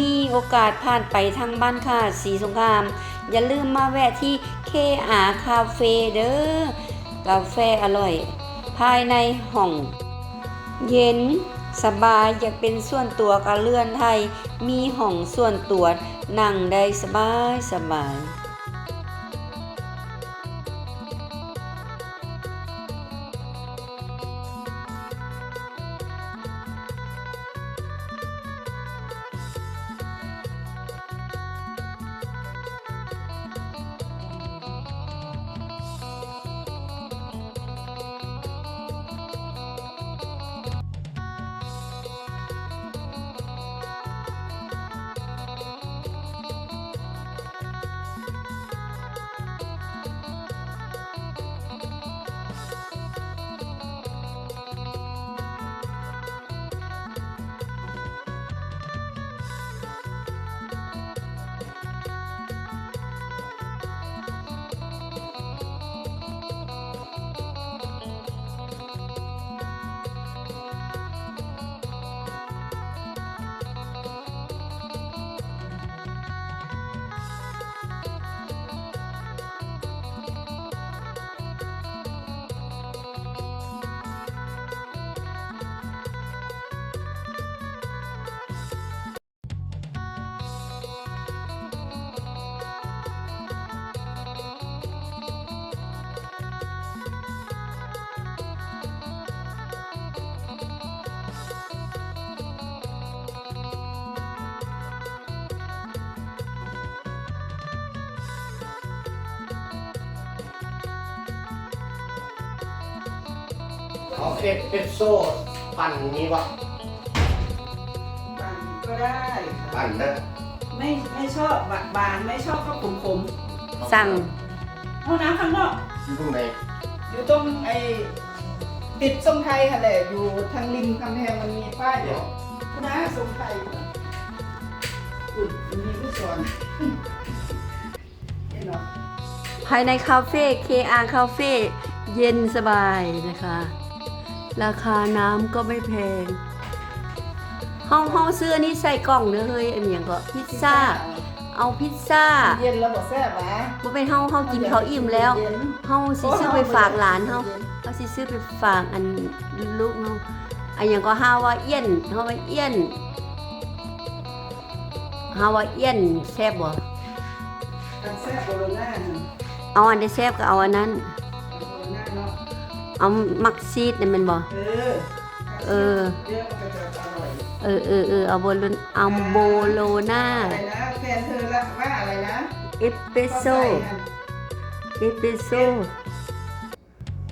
มีโอกาสผ่านไปทางบ้านค่ะสีสงคราม อย่าลืมมาแวะที่ KR Cafe เด้อกาแฟอร่อย ภายในห้อง เย็นสบายอยากเป็นส่วนตัวกับเรื่อนไทย มีห้องส่วนตัวนั่งได้สบายสบาย ขอเอสเปรสโซ่ปั่นนี้วะปั่นก็ได้ปั่นนะไม่ไม่ชอบบะบานไม่ชอบก็ขมขมสั่งๆห้องน้ำข้างนอกอยู่ตรงไหนอยู่ตรงไอ้ติดทรงไทยค่ะแหละอยู่ทางริมกำแพงมันมีป้ายเดียวคุณน้าทรงไทยอุ่นมันมีผู้สอนเห็นเหรอภายในคาเฟ่ KR Cafe เย็นสบายนะคะ ราคาน้ำก็ไม่แพงห้องห้องซื้ออันนี้ใส่กล่องเด้อเฮ้ยอันอย่างก็พิซซ่า เอาพิซซ่าเย็นแล้วบอกแซ่บหวะบ่เป็นเฮาเฮากินเขาวอิ่มแล้วเฮาสิซื้อไปฝากหลานเฮาเฮาสิซื้อไปฝากอันลูกเฮาอันหยังก็ฮาว่าเอี้ยนเฮาว่าเอี้ยนฮาว่าเอี้ยนแซ่บบ่กันแซ่บโบโลน่าน่ะเอาอันได้แซ่บก็เอาอันนั้น เอามักซีดนี่แมันบ่เออเออเยอะมันก็จะอร่อยเออเออเออเอาโบโลเอาโบโลน่าอะไรนะแฟนเธอละว่าอะไรนะเอสเปรสโซ่เอสเปรสโซ่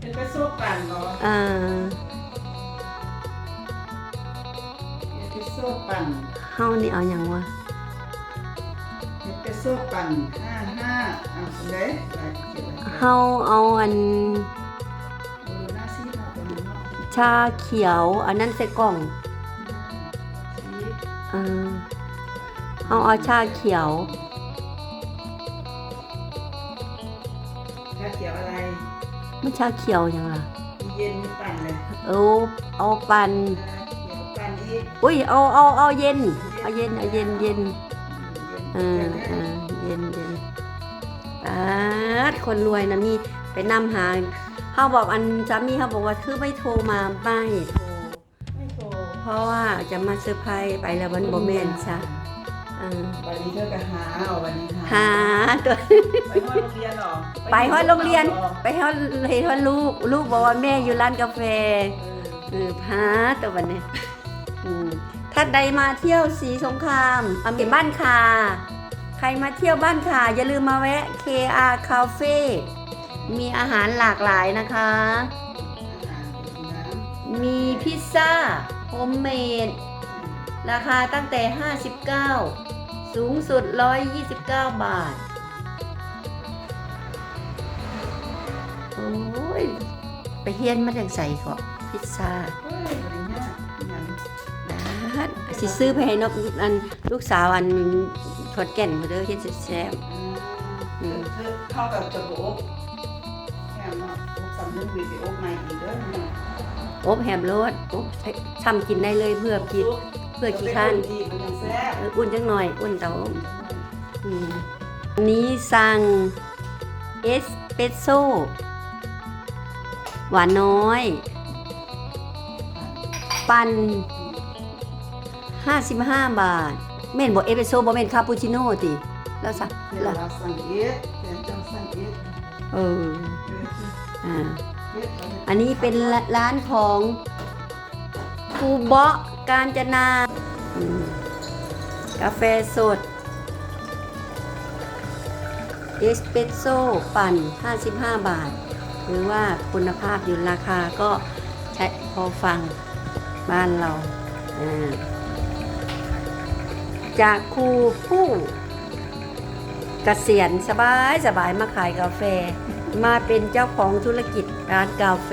เอสเปรสโซ่ปั่นเหรออ่าเอสเปรสโซ่ปั่นเฮานี่เอาหยังวะเอสเปรสโซ่ปั่นห้าห้าอะคุณเด้อะไรเกี่ยวกับเฮาเอาอัน ชาเขียว อันนั้นใส่กล่องซีเออเอาเอาชาเขียว ชาเขียวอะไร มันชาเขียวหยังล่ะมีเย็นมีปั่นเลยเอาเอาปันชาเขียวปั่นอีกอุ้ยเอาเอาเอาเย็นเอาเย็นเอาเย็นเย็นเออือมเออเย็นเย็นอ่าคนรวยนะมีไปนำหา เขาบอกอันสามีเขาบอกว่าคือไม่โทรมาไม่โทรไม่โทรเพราะว่าจะมาเซอร์ไพรส์ไปแล้ววันโบแมนซะเออวันนี้เธอก็หาเอาวันนี้หาตัว ไปห้องโรงเรียนเหรอไปฮอดโรงเรียนหอไปฮอดเห็นว่าลูก ลูกบอกว่าแม่อยู่ร้านกาแฟเออเออพาตัววันนี้อืมถ้าใดมาเที่ยวสีสงครามอเมริบ้านคา ใครมาเที่ยวบ้านคา อย่าลืมมาแวะ KR Cafe มีอาหารหลากหลายนะคะ มีพิซซ่าโฮมเมดราคาตั้งแต่ 59 สูงสุด 129 บาท โอ้ย ไปเฮียนมาจากใส่ก็พิซซ่าเฮ้ยวันนี้อย่างนะสิซื้อไปให้นกอันลูกสาวอันขอดแก่นมาเด้อเฮ็ดแซ่บอืมเธอเท่ากับจะโอบ แค่เนาะโอบสำนึกวิดีโอใหม่อีกเด้อเนาะๆอบแฮมโรดอบทำกินได้เลยเพื่อกินซุปพื่อขี้ข้านดีมันยังแซ่บเอออุ่นจังหน่อย อุ่นเตาอืมอันนี้สั่งเอสเปรสโซ่ หวานน้อย ปัน 55 บาทเม่นบอกเอสเปรสโซ่บ่เม่นคาปูชิโน่ติแล้วสั่งเดี๋ยวแล้วเราสั่งเอ็ดเดี๋ยวจะสั่งเอ็ดเออ อ่าอันนี้เป็นร้านของคูเบาะกาญจนากาแฟสด เอสเปรสโซ่ปั่น 55 บาท หรือว่าคุณภาพอยู่ราคาก็ใช้พอฟังบ้านเราาจากครูผู้เกษียณสบายสบายมาขายกาแฟ มาเป็นเจ้าของธุรกิจร้านกาแฟ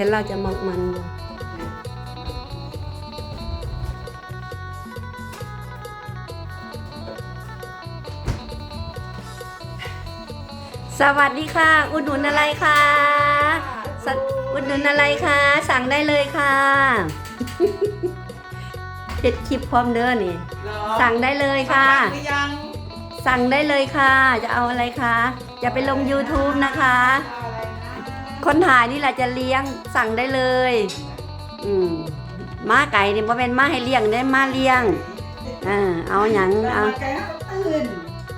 ดี๋ยวเราจะมักมันดูสวัสดีค่ะ อุดหนุนอะไรคะสะอุดหนุนอะไรคะ สั่งได้เลยค่ะเด็ดคลิปพร้อมเด้อนี่สั่งได้เลยค่ะหรือยังสั่งได้เลยค่ะ จะเอาอะไรคะ จะไปลง YouTube นะคะ เอาอะไรนะ คนถ่ายนี่แหละจะเลี้ยงสั่งได้เลย อืมม้าไก่นี่บ่เป็นม้าให้เลี้ยงได้ม้าเลี้ยงอ่าเอาหยังแล้วเอามาไก่เขาตื่น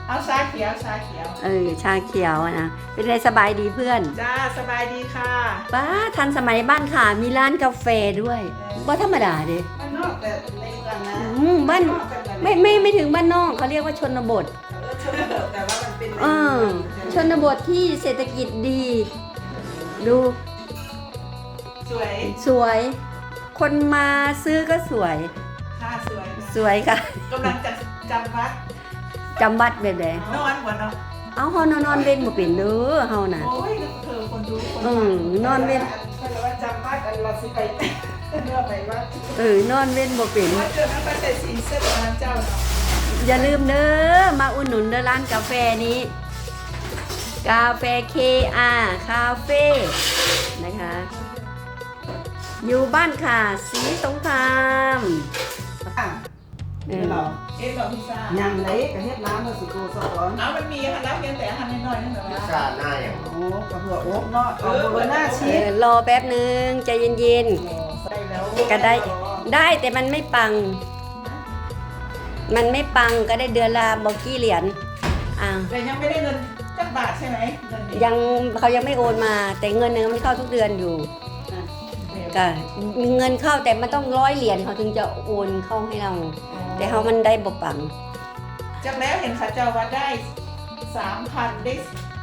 เอาชาเขียวชาเขียว เออชาเขียวนะเป็นไรสบายดีเพื่อนจ้าสบายดีค่ะป้าทันสมัยบ้านค่ะมีร้านกาแฟด้วยว่าธรรมดาเด้บ้านนอกแต่ในเมืองนะอืมบ้านไม่ไม่ไม่ถึงบ้านนอกเขาเรียกว่าชนบทเออชนบทแต่ว่ามันเป็นในเอเมือองชนบทที่เศรษฐกิจดี ดูสวย สวย คนมาซื้อก็สวย ค่ะสวยสวยค่ะกำลังจะจำวัดจำวัดแบบใดนอนหัวเนาะเอาเฮานอนนอนเว้นบ่เป็นเด้อเฮาน่ะโอ้ยเธอคนดูคนอืมนอนเว้นไม่รู้ว่าจำวัดอันเราสิไปเมื่อไปวัดเออนอนเว้นบ่เป็นวัดเจอนั้นก็ใส่สีเสื้อของเจ้าเนาะอย่าลืมเด้อมาอุดหนุนเด้อร้านกาแฟนี้ กาแฟ KR คาเฟ่นะคะ อยู่บ้านค่ะ สีสงครามอะเอเอ็อดเราเอ็ดเราพิซซ่ายังเล็กกับเฮ็ดน้ำมาสุโกสะก้อนเอามันมีค่ะแล้วเพียงแต่หั่นน้อยๆนั่นแหละพิซว่าซ่าหน้าอย่างโอ้กระเพื่อโอ๊กเนาะเอาโบโลน่าชีเอสอรอแป๊บนึงใจเย็นใส่แล้วๆก็ได้ได้แต่มันไม่ปัง มันไม่ปังก็ได้เดือนละบอกกี่เหรียญอ่าแต่ยังไม่ได้เงิน จักบาทใช่ไหมเงินนี้ยังเขายังไม่โอนมา แต่เงินเนี่ยมันเข้าทุกเดือนอยู่อะเดี๋ยวก็เงินเข้าแต่มันต้องร้อยเหรียญเขาถึงจะโอนเข้าให้เรา แต่เขามันได้บ่ปัง จากแล้วเห็นข้าเจ้าว่าได้สามพันได้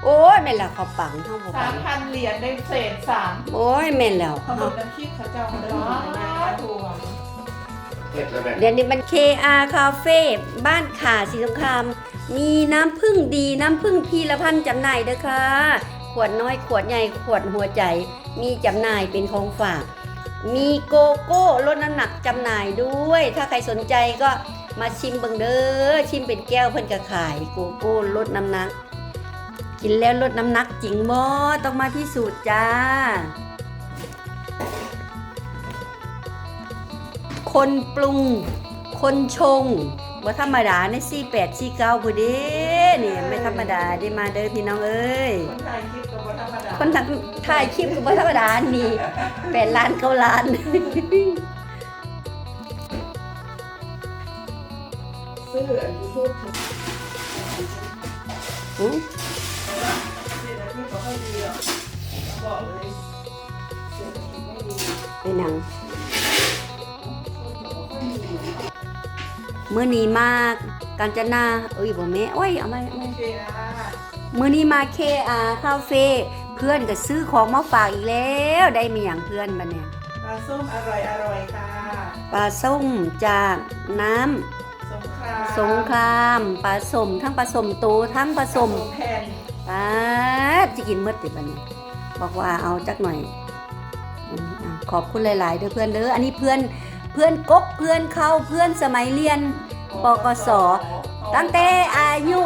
โอ้ยแม่นแล้วเขาปังเขาบ่สาปัมงพันเหรียญได้เศษสามโอ้ยแม่นแล้วเขาเขาบอกน้ำคิดข้าเจ้ามาเลยถูกเผ็ดแล้วแบบเดี๋ยวนี้มัน KR Cafe บ้านขาสีสงคราม มีน้ำพึ่งดีน้ำพึ่งพีละพันจำหน่ายเด้อค่ะ ขวดน้อยขวดใหญ่ขวดหัวใจ มีจำหน่ายเป็นของฝาก มีโกโก้ลดน้ำหนักจำหน่ายด้วย ถ้าใครสนใจก็มาชิมเบิ่งเด้อชิมเป็นแก้วเพิ่นก็ขายโกโก้ลดน้ำหนัก กินแล้วลดน้ำหนักจริงบ่ต้องมาพิสูจน์จ้า คนปรุง คนชง ว่าธรรมดาในสี่แปดสี่เก้าผู้เด้นี่ไม่ธรรมดาได้มาเด้อพี่น้องเอ้ย คนไทยคิดกับธรรมดาคนถ่ายคลิปก็บ่ธรรมดานี่แปดล้านเก้าล้านซื้ออันยูทูบถึงอื้อเศรษฐกิจก็ค่อยดีอะบอกเลยเศรษฐกิจไปนัง มื่อนี้มากกาญจนาเอ้ยบ่แม่โอ้ยเอามาเอาโอมาเคอะเมื่อนี้มาเคอาคาเฟ่เพื่อนก็ซื้อของมาฝากอีกแล้วได้มีอย่างเพื่อนบัดเนี่ยปลาส้มอร่อยอร่อยค่ะปลาส้มจากน้ำสงครามสงครามปลาสมทั้งปลาสมโตทั้งปลาสมแผ่นปลาจะกินเมื่อติดบันนี้บอกว่าเอาจักหน่อยอืมอะขอบคุณหลาย ๆ เด้อเพื่อนเด้ออันนี้เพื่อนเพื่อนกกเพื่อนเข้าเพื่อนสมัยเรียนปกสตั้งแต่อายุ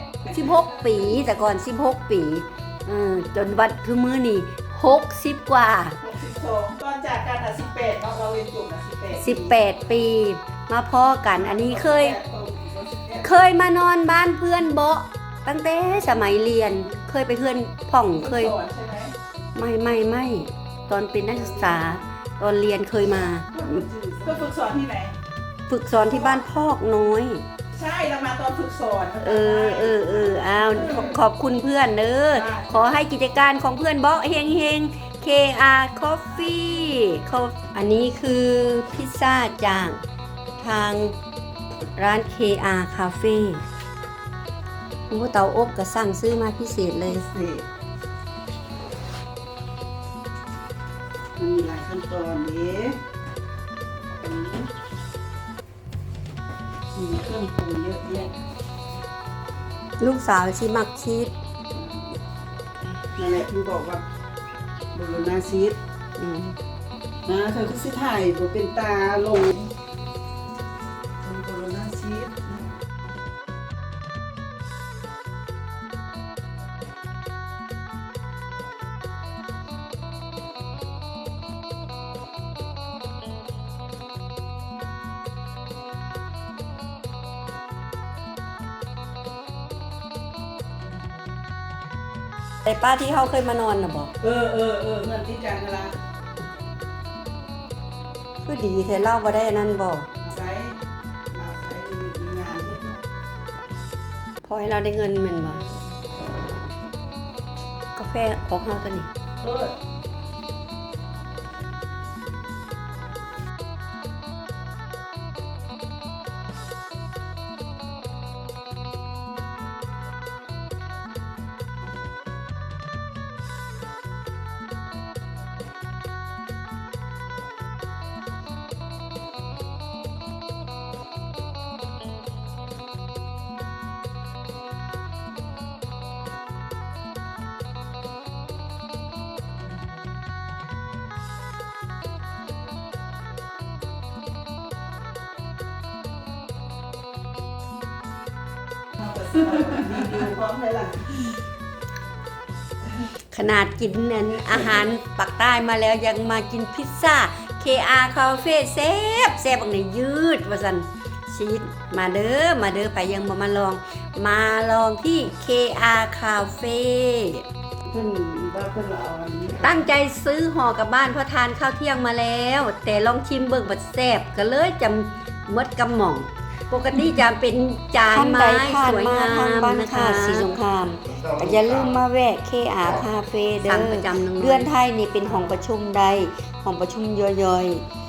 16 16 ปี แต่ก่อน 16 ปีเออจนวัดคือมือนี่60 กว่า62ตอนจากกันอะ18เนาะเราเรียนจบอะ18 18 ปี มาพ่อกันอันนี้เคย เคยมานอนบ้านเพื่อนเบาะตั้งแต่สมัยเรียนเคยไปเพื่อนพ่องเคยสอนใช่ไหมไม่ไม่ไม่ตอนเป็นนักศึกษา ตอนเรียนเคยมา เพื่อฝึกสอนที่ไหน ฝึกสอนที่บ้านพอกน้อย ใช่เรามาตอนฝึกสอนเออเออเอออ้าวขอขอบคุณเพื่อนเด้อขอให้กิจการของเพื่อนเบาะเฮงเฮง KR Coffee เขาอันนี้คือพิซซ่าจากทางร้าน KR Cafe คุณผู้เตาอบก็สั่งซื้อมาพิเศษเลยสิมันมี หลายขั้นตอนนี้อันนี้มีเครื่องปรุงเยอะแยะลูกสาวชิมักชีสนั่นแหละคุณบอกว่าโบโลนาซีดอืมนะเธอคือสิถ่ายบเป็นตาลง แต่ป้าที่เขาเคยมานอนน่ะบอกเออเออเออเงินที่การเวลาคือดีเธอเล่ามาได้อันนั้นบอกใช้มาใช้มีงานที่พอให้เราได้เงินแมันบอกกาแฟของเขาตัวนี้ พร้อมเลยล่ะขนาดกินนั้นอาหารปักใต้มาแล้วยังมากินพิซซ่า KR Cafe แซ่บแซ่บบักในยืดว่าสันชีสมาเด้อมาเด้อไปยังบ่มาลอง มาลองที่ KR Cafe เพิ่นว่าเพิ่นเอาอันนี้ตั้งใจซื้อห่อกลับบ้านเพราะทานข้าวเที่ยงมาแล้ว แต่ลองชิมเบิ่งบัดแซ่บก็เลยจำมดกำหม่อง ปกติจะเป็นจานไม้สวยงามนะคะสีสงครามอย่าลืมมาแวะ KR Cafe เด้สั่องประจำหนึ่งเดือนไทยนี่เป็นห้องประชุมใดห้องประชุมย่อย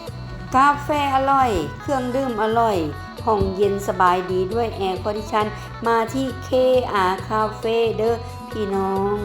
ๆ กาแฟอร่อย เครื่องดื่มอร่อย ห้องเย็นสบายดีด้วยแอร์คอนดิชันมาที่ KR Cafe เด้อพี่น้อง